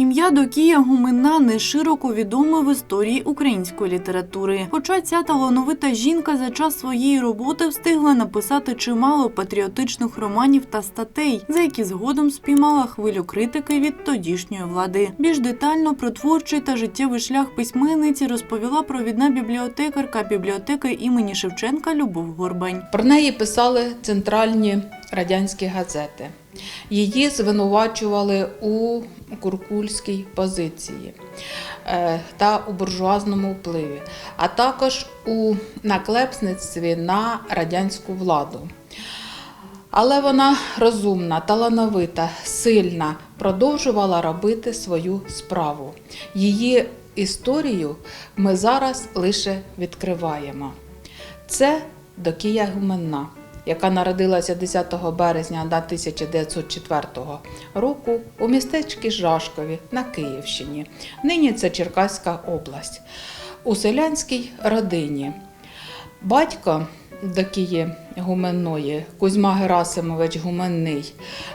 Ім'я Докія Гуменна не широко відоме в історії української літератури. Хоча ця талановита жінка за час своєї роботи встигла написати чимало патріотичних романів та статей, за які згодом спіймала хвилю критики від тодішньої влади. Більш детально про творчий та життєвий шлях письменниці розповіла провідна бібліотекарка бібліотеки імені Шевченка Любов Горбань. Про неї писали центральні радянські газети. Її звинувачували у куркульській позиції е, та у буржуазному впливі, а також у наклепництві на радянську владу. Але вона розумна, талановита, сильна, продовжувала робити свою справу. Її історію ми зараз лише відкриваємо. Це Докія Гуменна, яка народилася 10 березня 1904 року у містечку Жашкові на Київщині. Нині це Черкаська область. У селянській родині. Батько Докії Гуменної, Кузьма Герасимович Гуменний,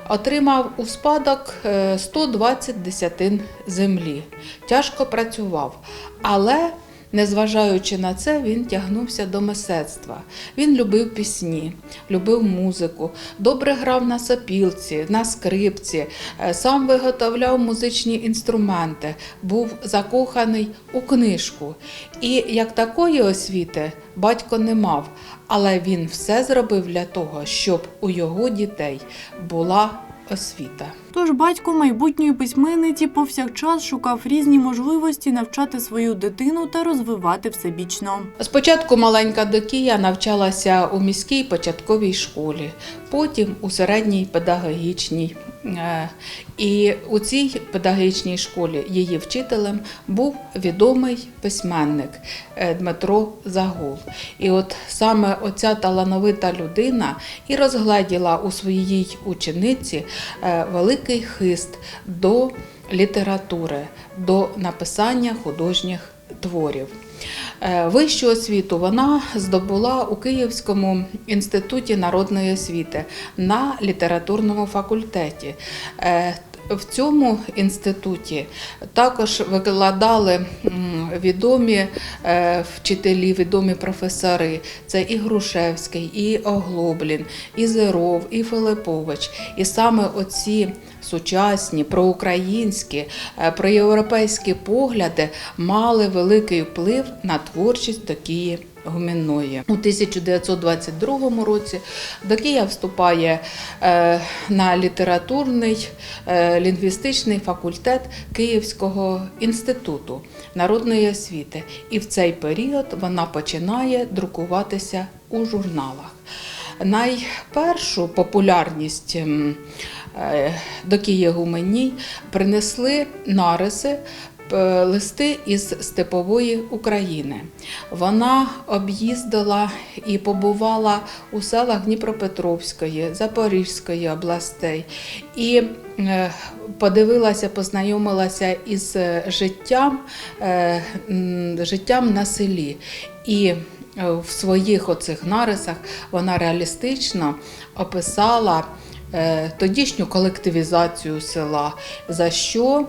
отримав у спадок е, 120 десятин землі. Тяжко працював, але Незважаючи на це, він тягнувся до мистецтва. Він любив пісні, любив музику, добре грав на сапілці, на скрипці, е, сам виготовляв музичні інструменти, був закоханий у книжку. І як такої освіти батько не мав, але він все зробив для того, щоб у його дітей була освіта. Тож батько майбутньої письменниці повсякчас шукав різні можливості навчати свою дитину та розвивати всебічно. Спочатку маленька Докія навчалася у міській початковій школі, потім у середній педагогічній. Е, І у цій педагогічній школі її вчителем був відомий письменник е, Дмитро Загул. І от саме оця талановита людина і розгледіла у своїй учениці е, великий хист до літератури, до написання художніх творів. Е, Вищу освіту вона здобула у Київському інституті народної освіти на літературному факультеті. Е, В цьому інституті також викладали відомі е, вчителі, відомі професори. Це і Грушевський, і Оглоблін, і Зеров, і Филипович. І саме оці сучасні, проукраїнські, е, проєвропейські погляди мали великий вплив на творчість Докії Гумінної. У 1922 році Докія вступає е, на літературний е, лінгвістичний факультет Київського інституту народної освіти. І в цей період вона починає друкуватися у журналах. Найпершу популярність е, принесли нариси е, листи із степової України. Вона об'їздила і побувала у селах Дніпропетровської, Запорізької областей і е, подивилася, познайомилася із життям, життям на селі. І в своїх оцих нарисах вона реалістично описала тодішню колективізацію села, за що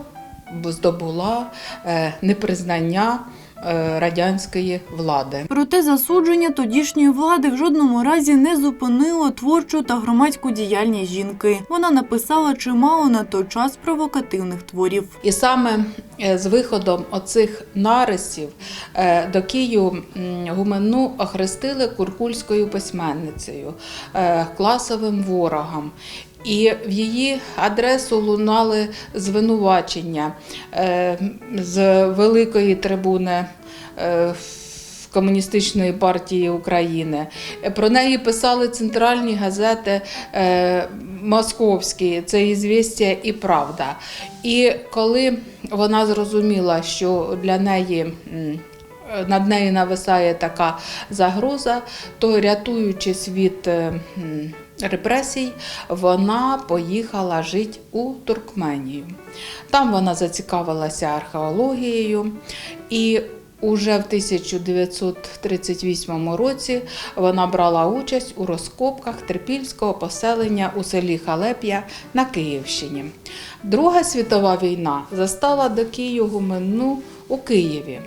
здобула е, непризнання е, радянської влади. Проте засудження тодішньої влади в жодному разі не зупинило творчу та громадську діяльність жінки. Вона написала чимало на той час провокативних творів. І саме е, з виходом оцих нарисів е, до Кию м, Гуменну охрестили куркульською письменницею, е, класовим ворогом. І в її адресу лунали звинувачення е, з великої трибуни. е, Комуністичної партії України. Про неї писали центральні газети е, московські, це «Ізвістія» і Правда. І коли вона зрозуміла, що для неї над нею нависає така загроза, то рятуючись від репресій, вона поїхала жити у Туркменію. Там вона зацікавилася археологією і Уже в 1938 році вона брала участь у розкопках трипільського поселення у селі Халеп'я на Київщині. Друга світова війна застала Докію Гуменну у Києві.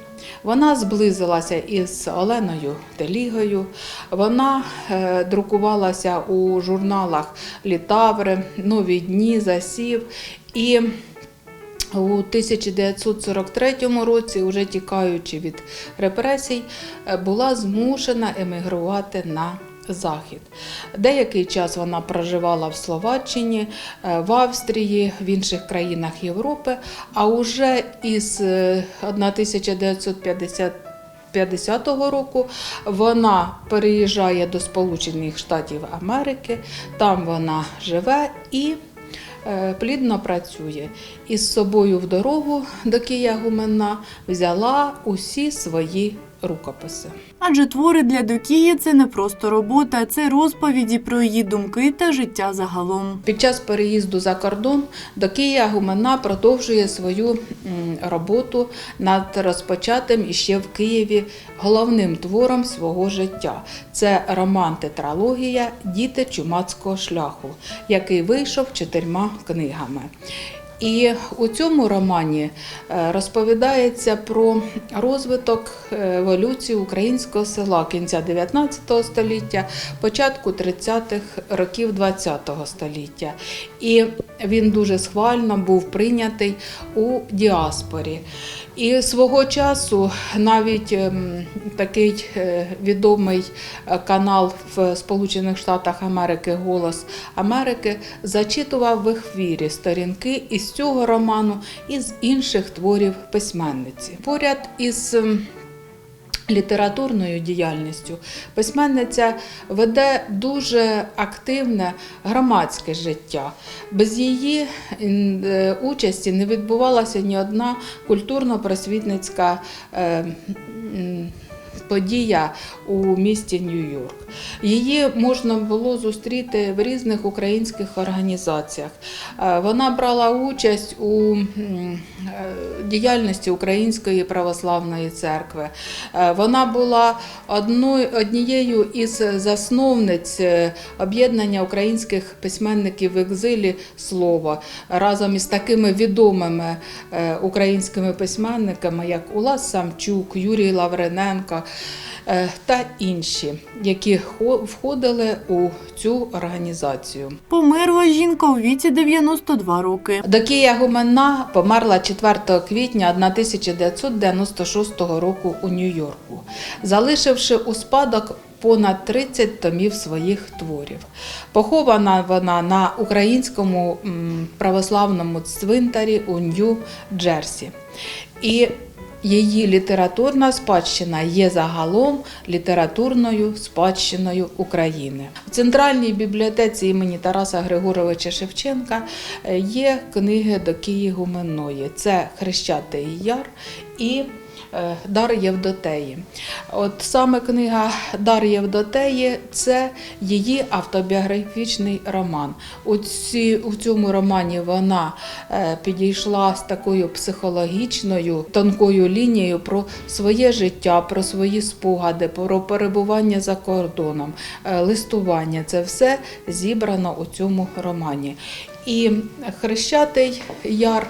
Вона зблизилася із Оленою Телігою. Вона е, друкувалася у журналах Літаври, Нові дні, Засів. І у 1943 році, уже тікаючи від репресій, е, була змушена емігрувати на Захід. Деякий час вона проживала в Словаччині, е, в Австрії, в інших країнах Європи, а уже із е, 1950 50-го року вона переїжджає до Сполучених Штатів Америки, там вона живе і е, плідно працює. І з собою в дорогу до Кия Гуменна взяла усі свої рукописи. Адже твори для Докії це не просто робота, це розповіді про її думки та життя загалом. Під час переїзду за кордон Докія Гумена продовжує свою роботу над розпочатим іще в Києві головним твором свого життя. Це роман Тетралогія Діти чумацького шляху, який вийшов чотирма книгами. І у цьому романі е, розповідається про розвиток е, еволюції українського села кінця 19 століття, початку 30-х років 20 століття. І він дуже схвально був прийнятий у діаспорі. І свого часу навіть ем, такий е, відомий е, канал в Сполучених Штатах Америки Голос Америки зачитував в ефірі сторінки із цього роману і з інших творів письменниці. Поряд із ем, літературною діяльністю письменниця веде дуже активне громадське життя. Без її е, участі не відбувалася ні одна культурно-просвітницька е, подія у місті Нью-Йорк. Її можна було зустріти в різних українських організаціях. Е, Вона брала участь у е, діяльності Української православної церкви. Е, Вона була однією із засновниць об'єднання українських письменників в екзилі Слово разом із такими відомими українськими письменниками, як Улас Самчук, Юрій Лаврененко е, та інші, які входили у цю організацію. Померла жінка у віці 92 роки. Докія Гуменна померла 4 квітня 1996 року у Нью-Йорку, залишивши у спадок понад 30 томів своїх творів. Похована вона на українському православному цвинтарі у Нью-Джерсі. І Її літературна спадщина є загалом літературною спадщиною України. У центральній бібліотеці імені Тараса Григоровича Шевченка е, є книги до Докії Гуменної. Це Хрещатий Яр і Дар Євдотеї. От саме книга Дар Євдотеї це її автобіографічний роман. У, ці, у цьому романі вона е, підійшла з такою психологічною тонкою лінією про своє життя, про свої спогади, про перебування за кордоном, е, листування. Це все зібрано у цьому романі. І Хрещатий Яр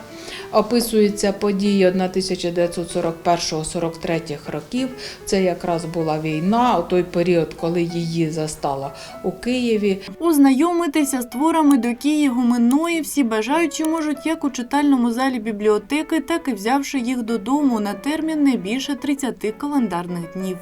описуються події 1941-43 років. Це якраз була війна, у той період, коли її застала у Києві. Ознайомитися з творами до Докії Гуменної всі бажаючі можуть як у читальному залі бібліотеки, так і взявши їх додому на термін не більше 30 календарних днів.